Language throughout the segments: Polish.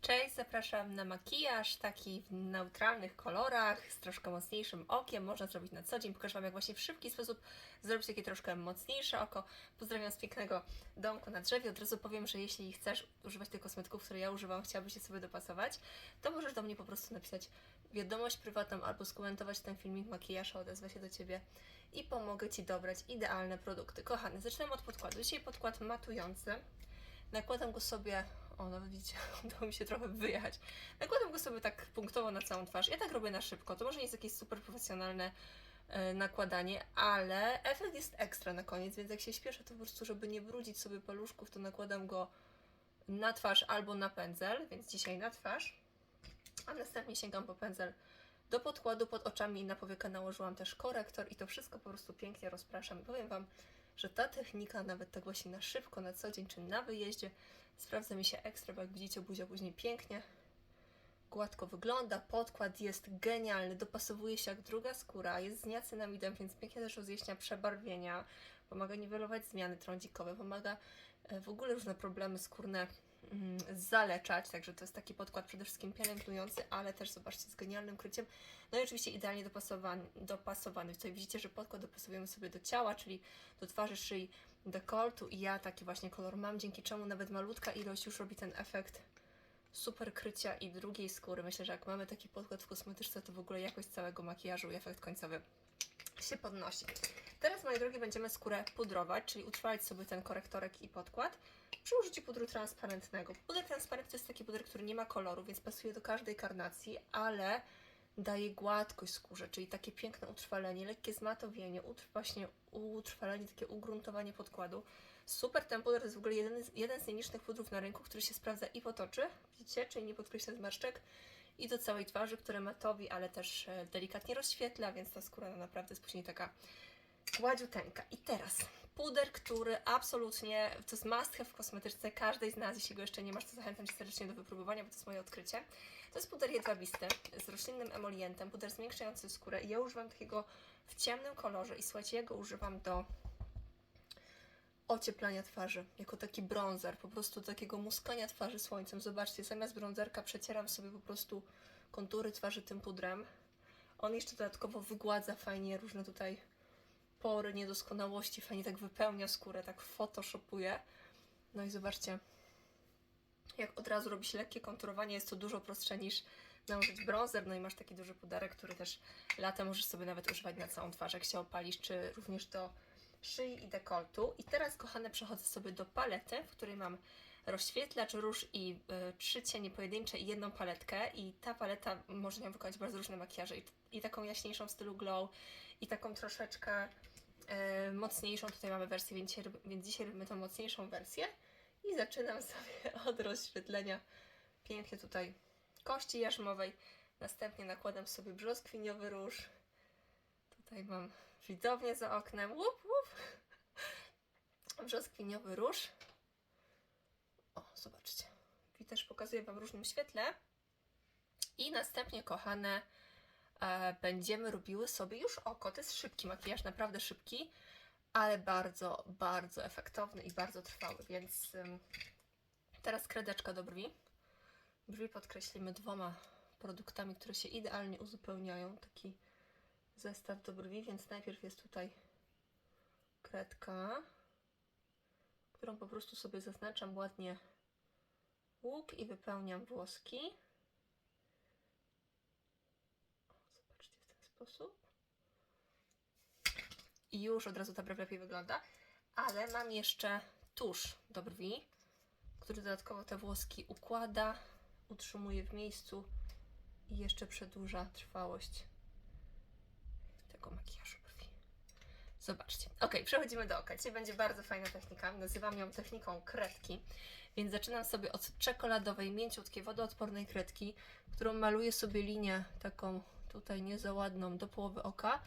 Cześć, zapraszam na makijaż taki w neutralnych kolorach, z troszkę mocniejszym okiem. Można zrobić na co dzień. Pokażę Wam, jak właśnie w szybki sposób zrobić takie troszkę mocniejsze oko. Pozdrawiam z pięknego domku na drzewie. Od razu powiem, że jeśli chcesz używać tych kosmetyków, które ja używam, chciałabyś je sobie dopasować, to możesz do mnie po prostu napisać wiadomość prywatną albo skomentować ten filmik makijażu, odezwę się do Ciebie i pomogę Ci dobrać idealne produkty. Kochany, zaczynam od podkładu. Dzisiaj podkład matujący. Nakładam go sobie, o no widzicie, udało mi się trochę wyjechać. Nakładam go sobie tak punktowo na całą twarz. Ja tak robię na szybko. To może nie jest jakieś super profesjonalne e, nakładanie, ale efekt jest ekstra na koniec, więc jak się śpieszę, to po prostu, żeby nie brudzić sobie paluszków, to nakładam go na twarz albo na pędzel, więc dzisiaj na twarz, a następnie sięgam po pędzel do podkładu pod oczami i na powiekę nałożyłam też korektor i to wszystko po prostu pięknie rozpraszam. I powiem Wam, że ta technika nawet tak właśnie na szybko, na co dzień czy na wyjeździe sprawdza mi się ekstra, bo jak widzicie buzia później pięknie gładko wygląda, podkład jest genialny, dopasowuje się jak druga skóra, jest z niacinamidem, więc pięknie też rozjaśnia przebarwienia, pomaga niwelować zmiany trądzikowe, pomaga e, w ogóle różne problemy skórne mm, zaleczać, także to jest taki podkład przede wszystkim pielęgnujący, ale też zobaczcie z genialnym kryciem, no i oczywiście idealnie dopasowany, dopasowany. Tutaj widzicie, że podkład dopasowujemy sobie do ciała, czyli do twarzy, szyi, dekoltu i ja taki właśnie kolor mam, dzięki czemu nawet malutka ilość już robi ten efekt super krycia i drugiej skóry. Myślę, że jak mamy taki podkład w kosmetyczce, to w ogóle jakość całego makijażu i efekt końcowy się podnosi. Teraz, moi drogi, będziemy skórę pudrować, czyli utrwalić sobie ten korektorek i podkład przy użyciu pudru transparentnego. Puder transparentny to jest taki puder, który nie ma koloru, więc pasuje do każdej karnacji, ale daje gładkość skórze, czyli takie piękne utrwalenie, lekkie zmatowienie, właśnie utrwalenie, takie ugruntowanie podkładu. Super ten puder to jest w ogóle jeden, z- jeden z nielicznych pudrów na rynku, który się sprawdza i pod oczy, widzicie, czyli nie podkreśla zmarszczek, i do całej twarzy, które matowi, ale też e, delikatnie rozświetla, więc ta skóra no, naprawdę jest później taka gładziuteńka. I teraz puder, który absolutnie, to jest must have w kosmetyczce każdej z nas, jeśli go jeszcze nie masz, to zachęcam Cię serdecznie do wypróbowania, bo to jest moje odkrycie. To jest puder jedwabisty z roślinnym emolientem, puder zwiększający skórę ja używam takiego w ciemnym kolorze i słuchajcie, ja go używam do ocieplania twarzy, jako taki bronzer, po prostu takiego muskania twarzy słońcem. Zobaczcie, zamiast bronzerka przecieram sobie po prostu kontury twarzy tym pudrem. On jeszcze dodatkowo wygładza fajnie różne tutaj pory, niedoskonałości, fajnie tak wypełnia skórę, tak photoshopuje. No i zobaczcie, jak od razu robi się lekkie konturowanie, jest to dużo prostsze niż nałożyć bronzer, no i masz taki duży puderek, który też latem możesz sobie nawet używać na całą twarz, jak się opalisz, czy również do szyi i dekoltu. I teraz, kochane, przechodzę sobie do palety, w której mam rozświetlacz, róż i y, trzy cienie pojedyncze i jedną paletkę. I ta paleta może nią wykonać bardzo różne makijaże. I, I taką jaśniejszą w stylu glow, i taką troszeczkę y, mocniejszą. Tutaj mamy wersję, więc dzisiaj, więc dzisiaj robimy tą mocniejszą wersję. I zaczynam sobie od rozświetlenia pięknie tutaj kości jarzmowej. Następnie nakładam sobie brzoskwiniowy róż. Tutaj mam widownię za oknem. Łup, łup. Brzoskwiniowy róż. O, zobaczcie. I też pokazuję Wam w różnym świetle. I następnie, kochane, e, będziemy robiły sobie już oko. To jest szybki makijaż, naprawdę szybki, ale bardzo, bardzo efektowny i bardzo trwały, więc teraz kredeczka do brwi. Brwi podkreślimy dwoma produktami, które się idealnie uzupełniają. Taki zestaw do brwi, więc najpierw jest tutaj kredka, którą po prostu sobie zaznaczam ładnie łuk i wypełniam włoski. Zobaczcie w ten sposób. I już od razu ta brew lepiej wygląda. Ale mam jeszcze tusz do brwi, który dodatkowo te włoski układa, utrzymuje w miejscu i jeszcze przedłuża trwałość tego makijażu brwi. Zobaczcie. Ok, przechodzimy do oka. Dzisiaj będzie bardzo fajna technika. Nazywam ją techniką kredki. Więc zaczynam sobie od czekoladowej, mięciutkiej, wodoodpornej kredki, którą maluję sobie linię taką tutaj niezaładną do połowy oka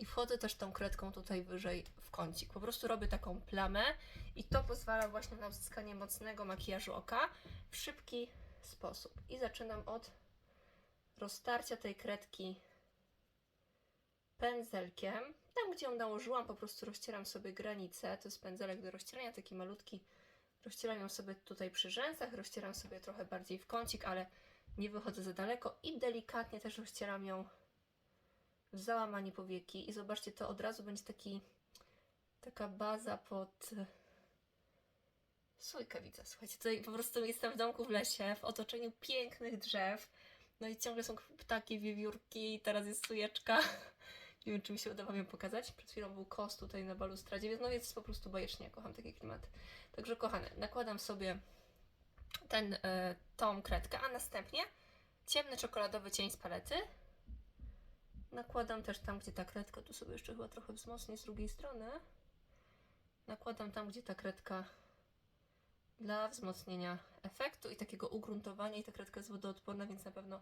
i wchodzę też tą kredką tutaj wyżej w kącik. Po prostu robię taką plamę i to pozwala właśnie na uzyskanie mocnego makijażu oka w szybki sposób. I zaczynam od roztarcia tej kredki pędzelkiem. Tam, gdzie ją nałożyłam, po prostu rozcieram sobie granicę. To jest pędzelek do rozcierania, taki malutki, Rozcieram ją sobie tutaj przy rzęsach, rozcieram sobie trochę bardziej w kącik, ale nie wychodzę za daleko i delikatnie też rozcieram ją załamanie powieki i zobaczcie, to od razu będzie taki taka baza pod e, sójkę widzę, słuchajcie, tutaj po prostu jestem w domku w lesie, w otoczeniu pięknych drzew, no i ciągle są ptaki, wiewiórki, teraz jest sujeczka, nie wiem, czy mi się uda Wam ją pokazać, przed chwilą był kos tutaj na balustradzie, więc no jest po prostu bajecznie, kocham takie klimaty. Także kochane, nakładam sobie ten, e, tą kredkę, a następnie ciemny czekoladowy cień z palety. Nakładam też tam, gdzie ta kredka, tu sobie jeszcze chyba trochę wzmocnię z drugiej strony. Nakładam tam, gdzie ta kredka dla wzmocnienia efektu i takiego ugruntowania i ta kredka jest wodoodporna, więc na pewno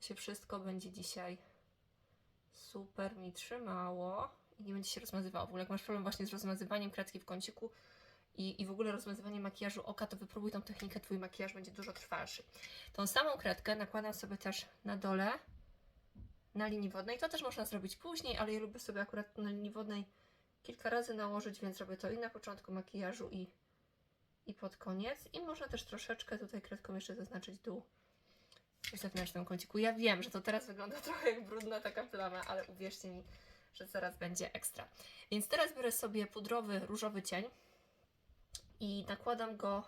się wszystko będzie dzisiaj super mi trzymało i nie będzie się rozmazywało. W ogóle jak masz problem właśnie z rozmazywaniem kredki w kąciku i, i w ogóle rozmazywaniem makijażu oka, to wypróbuj tą technikę, twój makijaż będzie dużo trwalszy. Tą samą kredkę nakładam sobie też na dole na linii wodnej. To też można zrobić później, ale ja lubię sobie akurat na linii wodnej kilka razy nałożyć, więc robię to i na początku makijażu i, i pod koniec. I można też troszeczkę tutaj kredką jeszcze zaznaczyć dół w kąciku. Ja wiem, że to teraz wygląda trochę jak brudna taka plama, ale uwierzcie mi, że zaraz będzie ekstra. Więc teraz biorę sobie pudrowy różowy cień i nakładam go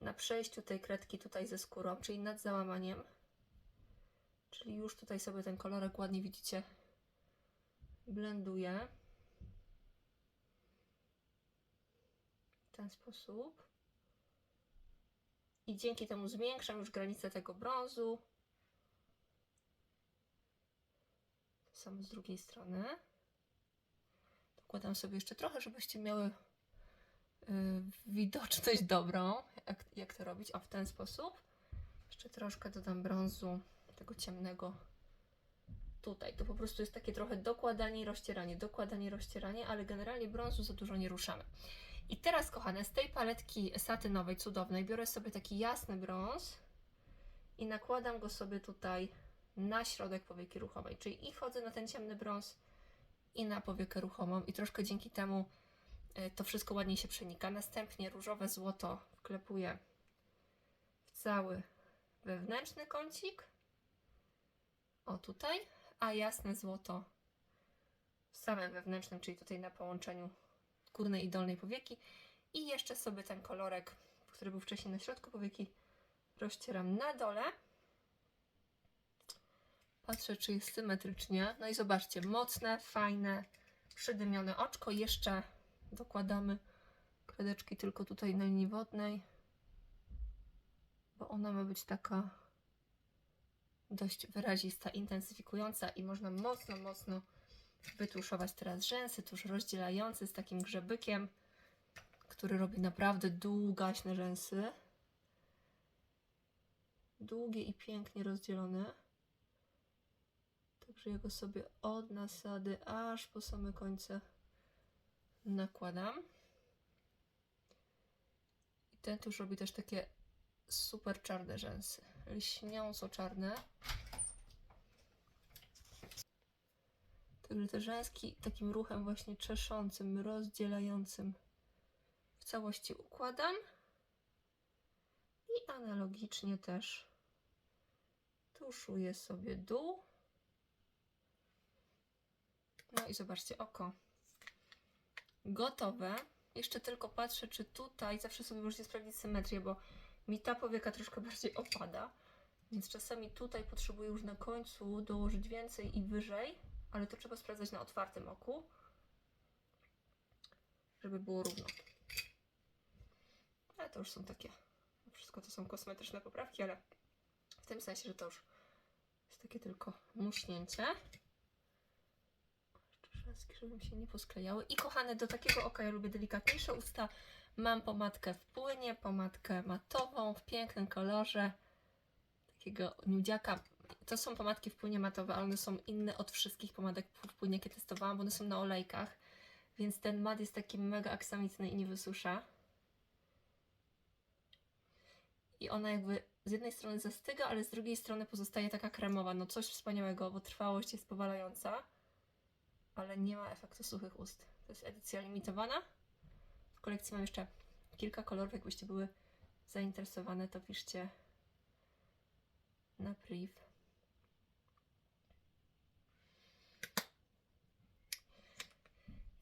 na przejściu tej kredki tutaj ze skórą, czyli nad załamaniem. Czyli już tutaj sobie ten kolorek ładnie widzicie blenduję. W ten sposób. I dzięki temu zwiększam już granicę tego brązu. To samo z drugiej strony. Dokładam sobie jeszcze trochę, żebyście miały yy, widoczność dobrą, jak, jak to robić. O, w ten sposób. Jeszcze troszkę dodam brązu tego ciemnego tutaj. To po prostu jest takie trochę dokładanie i rozcieranie, dokładanie, rozcieranie, ale generalnie brązu za dużo nie ruszamy. I teraz, kochane, z tej paletki satynowej, cudownej, biorę sobie taki jasny brąz i nakładam go sobie tutaj na środek powieki ruchomej. Czyli i chodzę na ten ciemny brąz i na powiekę ruchomą i troszkę dzięki temu e, to wszystko ładniej się przenika. Następnie różowe złoto wklepuję w cały wewnętrzny kącik. O tutaj, a jasne złoto w samym wewnętrznym, czyli tutaj na połączeniu górnej i dolnej powieki. I jeszcze sobie ten kolorek, który był wcześniej na środku powieki, rozcieram na dole. Patrzę, czy jest symetrycznie. No i zobaczcie, mocne, fajne, przydymione oczko. Jeszcze dokładamy kredeczki tylko tutaj na linii wodnej, bo ona ma być taka dość wyrazista, intensyfikująca i można mocno, mocno wytuszować teraz rzęsy, tuż rozdzielający z takim grzebykiem, który robi naprawdę długaśne rzęsy. Długie i pięknie rozdzielone. Także ja go sobie od nasady aż po same końce nakładam. I ten tuż robi też takie super czarne rzęsy. Lśniąco czarne. Także te rzęski takim ruchem właśnie czeszącym, rozdzielającym w całości układam. I analogicznie też tuszuję sobie dół. No i zobaczcie, oko gotowe. Jeszcze tylko patrzę, czy tutaj, zawsze sobie możecie sprawdzić symetrię, bo mi ta powieka troszkę bardziej opada. Więc czasami tutaj potrzebuję już na końcu dołożyć więcej i wyżej, ale to trzeba sprawdzać na otwartym oku, żeby było równo. Ale to już są takie, wszystko to są kosmetyczne poprawki, ale w tym sensie, że to już jest takie tylko muśnięcie. Jeszcze rzęski, żeby mi się nie posklejały. I kochane, do takiego oka ja lubię delikatniejsze usta. Mam pomadkę w płynie, pomadkę matową w pięknym kolorze takiego nudziaka. To są pomadki w płynie matowe, ale one są inne od wszystkich pomadek w płynie, jakie testowałam, bo one są na olejkach. Więc ten mat jest taki mega aksamitny i nie wysusza. I ona jakby z jednej strony zastyga, ale z drugiej strony pozostaje taka kremowa. No coś wspaniałego, bo trwałość jest powalająca, ale nie ma efektu suchych ust. To jest edycja limitowana. W kolekcji mam jeszcze kilka kolorów, jakbyście były zainteresowane, to piszcie na priv.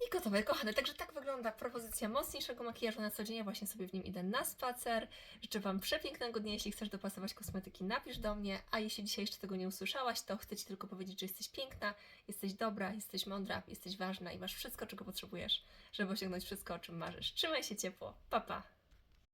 I gotowe, kochane. Także tak wygląda propozycja mocniejszego makijażu na co dzień. Ja właśnie sobie w nim idę na spacer. Życzę Wam przepięknego dnia. Jeśli chcesz dopasować kosmetyki, napisz do mnie. A jeśli dzisiaj jeszcze tego nie usłyszałaś, to chcę Ci tylko powiedzieć, że jesteś piękna, jesteś dobra, jesteś mądra, jesteś ważna i masz wszystko, czego potrzebujesz, żeby osiągnąć wszystko, o czym marzysz. Trzymaj się ciepło. Pa, pa.